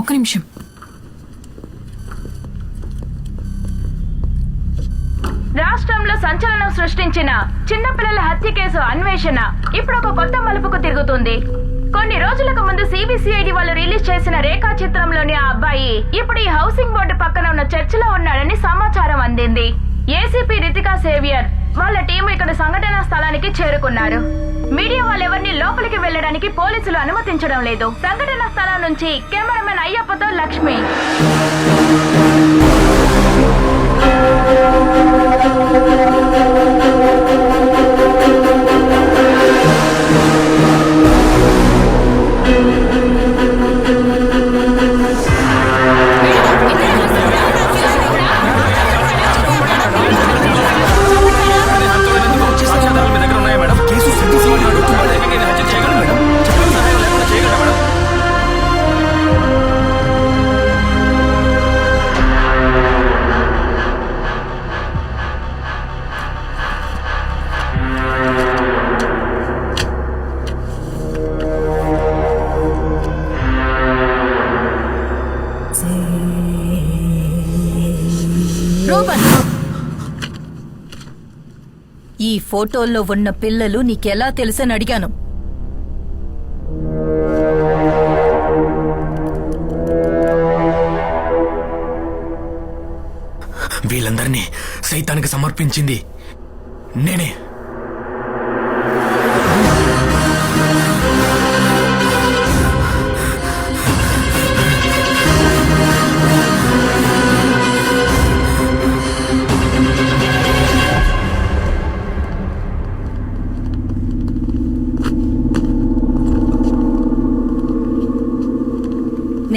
ఒక్క నిమిషం. రాష్ట్రంలో సంచలనం సృష్టించిన చిన్నపిల్లల హత్య కేసు అన్వేషణ ఇప్పుడు ఒక కొత్త మలుపుకు తిరుగుతుంది. కొన్ని రోజులకు ముందు సిబిసిఐడి వాళ్ళు రిలీజ్ చేసిన రేఖా చిత్రంలోని ఆ అబ్బాయి ఇప్పుడు ఈ హౌసింగ్ బోర్డు పక్కన ఉన్న చర్చిలో ఉన్నాడని సమాచారం అందింది. ఏసీపీ రితికా సేవియర్ వాళ్ళ టీం ఇక్కడ సంఘటనా స్థలానికి చేరుకున్నారు మీడియా వాళ్ళెవరిని లోపలికి వెళ్ళడానికి పోలీసులు అనుమతించడం లేదు సంఘటనా స్థలం నుంచి కెమెరామెన్ అయ్యప్పతో లక్ష్మి ఫోటోల్లో ఉన్న పిల్లలు నీకెలా తెలుసని అడిగాను. వీళ్ళందరినీ సైతానికి సమర్పించింది నేనే.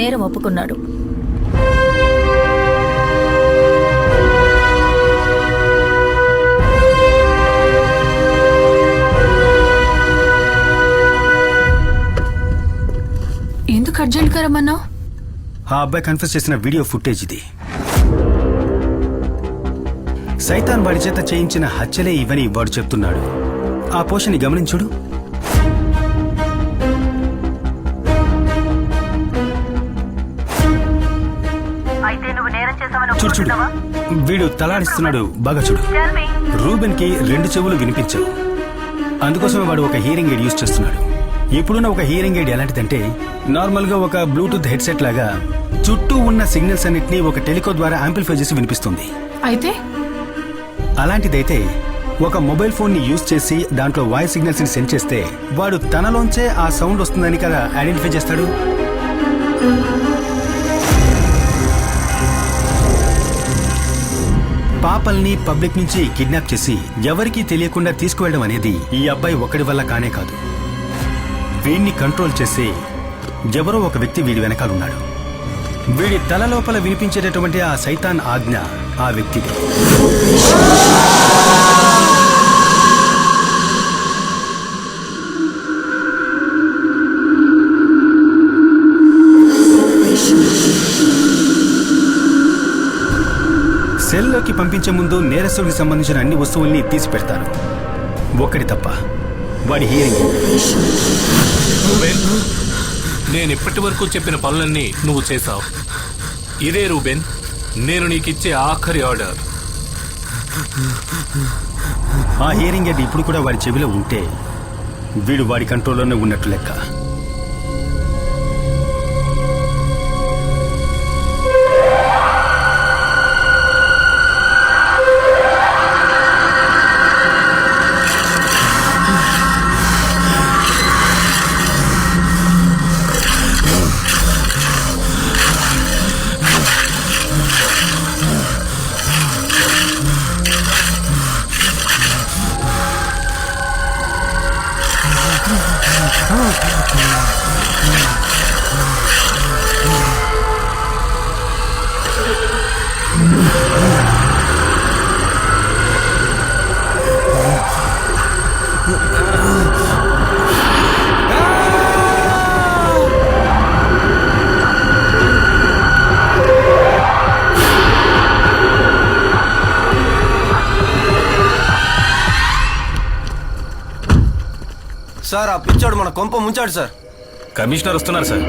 నేరం ఒప్పుకున్నాడు. ఎందుకు అర్జెంట్గా రమ్మన్నావు? ఆ అబ్బాయి కన్ఫ్యూజ్ చేసిన వీడియో ఫుటేజ్ ఇది. సైతాన్ వాడి చేత చేయించిన హత్యలే ఇవని వాడు చెప్తున్నాడు. ఆ పోషని గమనించుడు. చూడు చూడు. వీడు తలాడిస్తున్నాడు. బాగా చూడు. రూబెన్కి రెండు చెవులు వినిపించవు. అందుకోసమే వాడు ఒక హియరింగ్ ఎయిడ్ యూజ్ చేస్తున్నాడు. ఇప్పుడున్న ఒక హియరింగ్ ఎయిడ్ ఎలాంటిదంటే నార్మల్గా ఒక బ్లూటూత్ హెడ్సెట్ లాగా చుట్టూ ఉన్న సిగ్నల్స్ అన్నిటినీ ఒక టెలికో ద్వారా యాంప్లిఫై చేసి వినిపిస్తుంది. అయితే? అలాంటిదైతే ఒక మొబైల్ ఫోన్ని యూజ్ చేసి దాంట్లో వాయిస్ సిగ్నల్స్ని సెండ్ చేస్తే వాడు తనలోంచే ఆ సౌండ్ వస్తుందని కదా ఐడెంటిఫై చేస్తాడు? పాపల్ని పబ్లిక్ నుంచి కిడ్నాప్ చేసి ఎవరికీ తెలియకుండా తీసుకువెళ్ళడం అనేది ఈ అబ్బాయి ఒకడి వల్ల కానే కాదు. వీడిని కంట్రోల్ చేసే ఎవరో ఒక వ్యక్తి వీడి వెనకాలన్నాడు. వీడి తల లోపల వినిపించేటటువంటి ఆ సైతాన్ ఆజ్ఞ ఆ వ్యక్తిది. సెల్లోకి పంపించే ముందు నేరస్తుడికి సంబంధించిన అన్ని వస్తువుల్ని తీసి పెడతారు ఒక్కడి తప్ప వాడి హియరింగ్ రూబెన్ నేను ఇప్పటి వరకు చెప్పిన పనులన్నీ నువ్వు చేశావు. ఇదే రూబెన్ నేను నీకిచ్చే ఆఖరి ఆర్డర్. ఆ హియరింగ్ ఎడ్ ఇప్పుడు కూడా వాడి చెవిలో ఉంటే వీడు వాడి కంట్రోల్లోనే ఉన్నట్టు లెక్క. సార్ ఆ పిచ్చోడు మన కొంప ముంచాడు సార్. కమిషనర్ వస్తున్నారు సార్.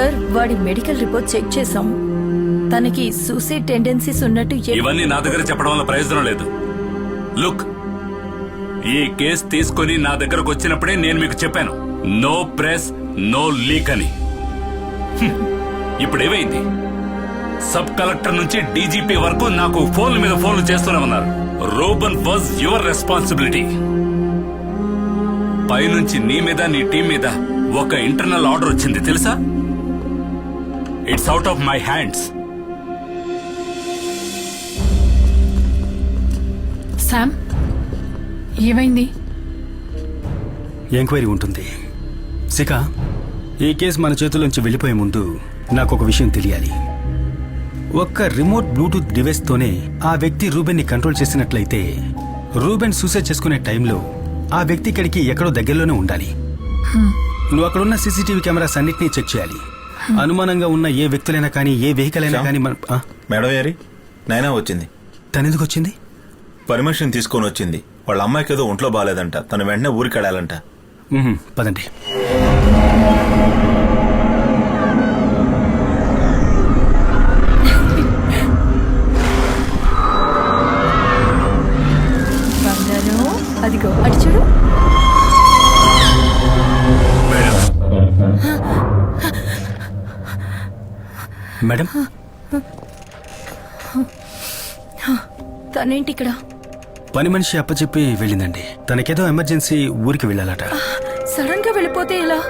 సార్ వాడి మెడికల్ రిపోర్ట్ చెక్ చేసాం తనకి సూసైడ్ టెండెన్సీస్ ఉన్నట్టు ఇవన్నీ నా దగ్గర చెప్పడం వల్ల ప్రయోజనం లేదు. లుక్ ఈ కేసు తీసుకొని నా దగ్గరకు వచ్చినప్పుడే నేను మీకు చెప్పాను. నో ప్రెస్ నో లీక్ అని. ఇప్పుడు ఏమైంది? సబ్ కలెక్టర్ నుంచి డీజీపీ వరకు నాకు ఫోన్ల మీద ఫోన్లు చేస్తూనే ఉన్నారు. Ruben was your responsibility. పైనుంచి నీ మీద నీ టీం మీద ఒక ఇంటర్నల్ ఆర్డర్ వచ్చింది తెలుసా? It's out of my hands Sam ఏమైంది? ఎంక్వైరీ ఉంటుంది. శిఖ ఈ కేసు మన చేతుల్లోంచి వెళ్ళిపోయే ముందు నాకు ఒక విషయం తెలియాలి. ఒక్క రిమోట్ బ్లూటూత్ డివైస్తోనే ఆ వ్యక్తి రూబెన్ని కంట్రోల్ చేసినట్లయితే రూబెన్ సూసైడ్ చేసుకునే టైంలో ఆ వ్యక్తి ఇక్కడికి ఎక్కడో దగ్గరలోనే ఉండాలి. నువ్వు అక్కడున్న సీసీటీవీ కెమెరాస్ అన్నిటినీ చెక్ చేయాలి. అనుమానంగా ఉన్న ఏ వ్యక్తులైనా కానీ ఏ వెహికల్ అయినా? కానీ మన మేడం గారి నైనా వచ్చింది. తనెందుకు వచ్చింది పర్మిషన్ తీసుకొని వచ్చింది. వాళ్ళ అమ్మాయికి ఏదో ఒంట్లో బాగాలేదంట. తను వెంటనే ఊరికి వెళ్ళాలంట పదండి. మేడం? తనేంటి ఇక్కడ పని మనిషి అప్పచెప్పి వెళ్ళిందండి. తనకేదో ఎమర్జెన్సీ ఊరికి వెళ్ళాలట. సడన్గా వెళ్ళిపోతే ఎలా?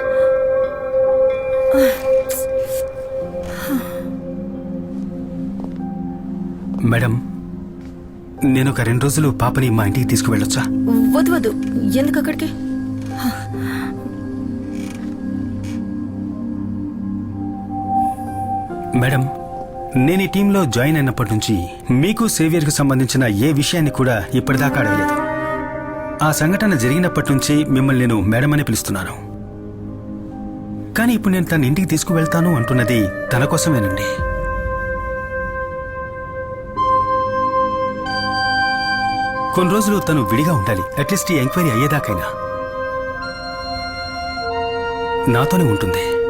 మేడం నేను ఒక రెండు రోజులు పాపని మా ఇంటికి తీసుకువెళ్ళొచ్చా? వద్దు వద్దు. ఎందుకు అక్కడికి మేడం నేను ఈ టీంలో జాయిన్ అయినప్పటి నుంచి మీకు సేవియర్కు సంబంధించిన ఏ విషయాన్ని కూడా ఇప్పటిదాకా అడగలేదు. ఆ సంఘటన జరిగినప్పటి నుంచి మిమ్మల్ని నేను మేడం అని పిలుస్తున్నాను. కానీ ఇప్పుడు నేను తన ఇంటికి తీసుకువెళ్తాను అంటున్నది తన కోసమేనండి. కొన్ని రోజులు తను విడిగా ఉండాలి అట్లీస్ట్ ఈ ఎంక్వైరీ అయ్యేదాకైనా. నాతోనే ఉంటుంది.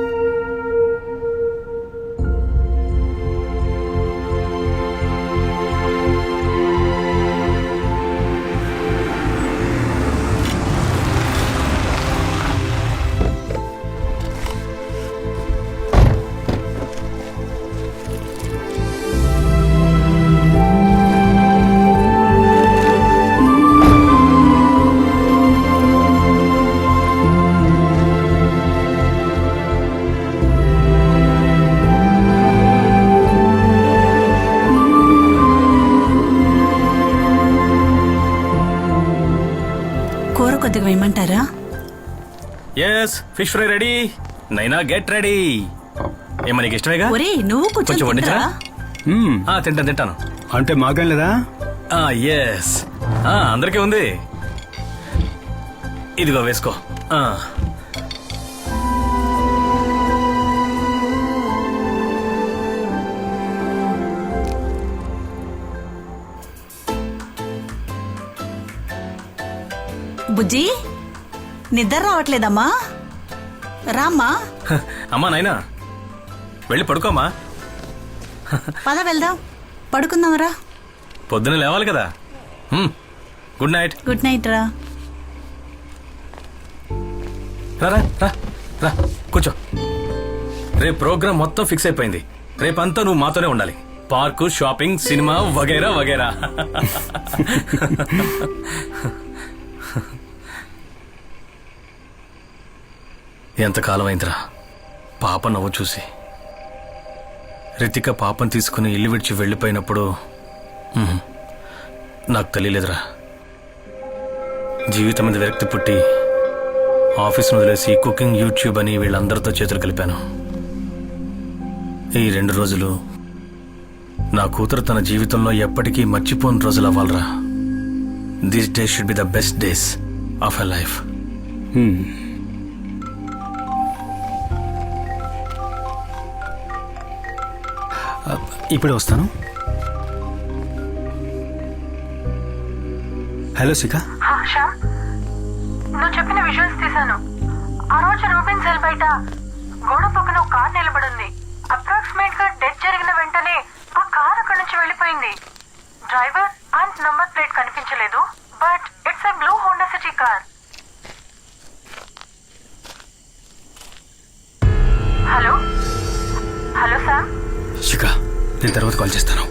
కొద్దిగా వేయమంటారా? Yes fish fry ready Naina get ready ఏమో నీకు ఇష్టమేగా? ఒరే నువ్వు కొంచెం కొంచెం వండించరా? తింటారా? మ్మ్. ఆ, తింటాను తింటాను. అంటే మాగం లేదా? ఎస్ అందరికీ ఉంది. ఇదిగో వేసుకో. ఆ, బుజ్జి నిద్ర రావట్లేదమ్మా. రామ్మా. అమ్మా నాయనా వెళ్ళి పడుకోమ్మా. పద వెళ్దాం. పడుకుందాంరా పొద్దున లేవాలి కదా. Good night. గుడ్ నైట్ రా. రా రా రా రా కూర్చో. రేపు ప్రోగ్రామ్ మొత్తం ఫిక్స్ అయిపోయింది. రేపంతా నువ్వు మాతోనే ఉండాలి. పార్కు షాపింగ్ సినిమా వగైరా వగైరా. ఎంతకాలం అయిందిరా పాప నవ్వు చూసి. రితిక పాపం తీసుకుని ఇల్లు విడిచి వెళ్ళిపోయినప్పుడు నాకు తెలియలేదురా. జీవితం మీద విరక్తి పుట్టి ఆఫీస్ను వదిలేసి కుకింగ్ యూట్యూబ్ అని వీళ్ళందరితో చేతులు కలిపాను. ఈ రెండు రోజులు నా కూతురు తన జీవితంలో ఎప్పటికీ మర్చిపోని రోజులు అవ్వాలరా. This day should be the best days of a life ఇప్పుడే వస్తాను. హలో శిఖ. నువ్వు చెప్పిన విజువల్స్ తీశాను. ఆ రోజు రూబిన్ సెల్ బయట గోడ పక్కన ఒక కార్ నిలబడింది. అప్రాక్సిమేట్గా డెత్ జరిగిన వెంటనే ఆ కార్ అక్కడి నుంచి వెళ్ళిపోయింది. డ్రైవర్ అండ్ నంబర్ ప్లేట్ కనిపించలేదు but it's a blue Honda City car hello hello sir Shikha. నేను తర్వాత కాల్ చేస్తాను.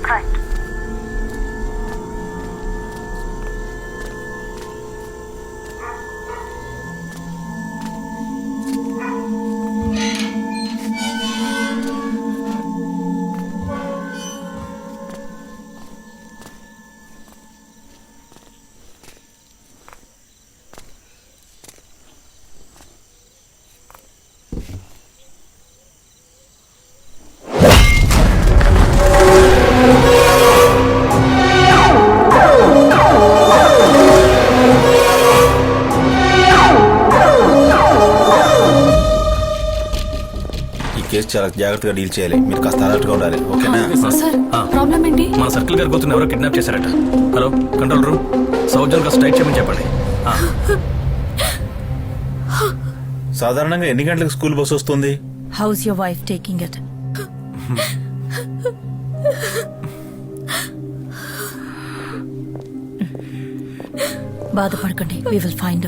చాలా జాగ్రత్తగా డీల్ చేయాలి. మీరు కాస్త అలర్ట్గా ఉండాలి. ఓకేనా? సార్. ప్రాబ్లం ఏంటి? మన సర్కిల్ గారి కూతురు ఎవరో కిడ్నాప్ చేశారట. Hello control room. South zone straight చేయమని చెప్పండి. ఆ, సాధారణంగా ఎన్ని గంటలకు స్కూల్ బస్ వస్తుంది? How's your wife taking it బాధపడకండి we will find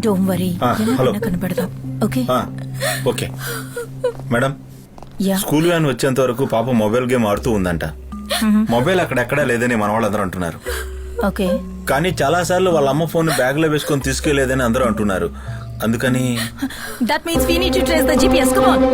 don't worry Ah, hello. కనబడదాం. ఓకే ఆ, okay. Madam yeah. School van వచ్చేంత వరకు పాప మొబైల్ గేమ్ ఆడుతూ ఉందంట. మొబైల్ అక్కడెక్కడా లేదని మన వాళ్ళందరూ అంటున్నారు. ఓకే. కానీ చాలా సార్లు వాళ్ళ అమ్మ ఫోన్ బ్యాగ్లో వేసుకొని తీసుకెళ్ళేదని అందరూ అంటున్నారు. అందుకని that means we need to trace the GPS come on